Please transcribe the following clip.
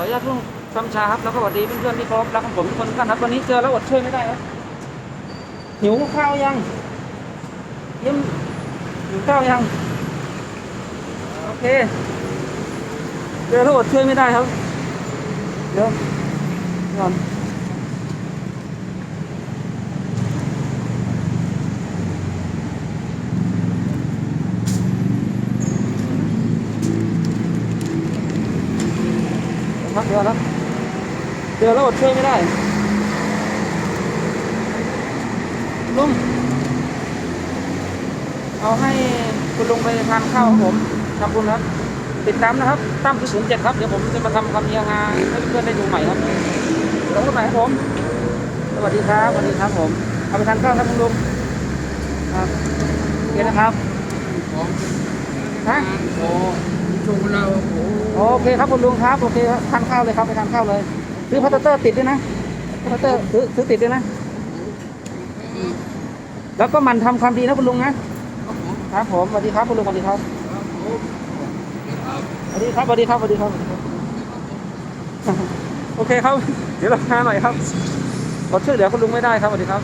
ขออนุญาตลุงคำชาครับแล้วก็สวัสดีเพื่อนๆที่เคารพรักของผมทุกคนกท่านครับวันนี้เจอแล้วอดช่วยไม่ได้ครับหิวข้าวยังยิ้มหิวข้าวยังโอเคเจอแล้วอดช่วยไม่ได้ครับเดี๋ยวก่อน พักเดี๋ยวนะเดี๋ยวแล้วอดช่วยไม่ได้ลุงเอาให้คุณลุงไปทานข้าวของผมขอบคุณครับ ติดตามนะครับตั้มที่ศูนย์เจ็ดครับ เดี๋ยวผมจะมาทำคำเนียงาให้เพื่อนๆได้ดูใหม่ครับขอบคุณใหม่ครับผม สวัสดีครับสวัสดีครับผม เอาไปทานข้าวครับคุณลุงครับโอเคนะครับของฮะโอ้ ชมเราโอเคครับคุณลุงครับโอเคครับทานข้าวเลยครับไปทานข้าวเลยซื้อพัตเตอร์ติดด้วยนะพัตเตอร์ซื้อซื้อติดด้วยนะ แล้วก็มันทำความดีนะคุณลุงนะครับผมสวัสดีครับคุณลุงสวัสดีครับสวัสดีครับสวัสดีครับสวัสดีครับ โอเคครับ เดี๋ยวเรามาหน่อยครับขอช่วยเหลือคุณลุงไม่ได้ครับสวัสดีครับ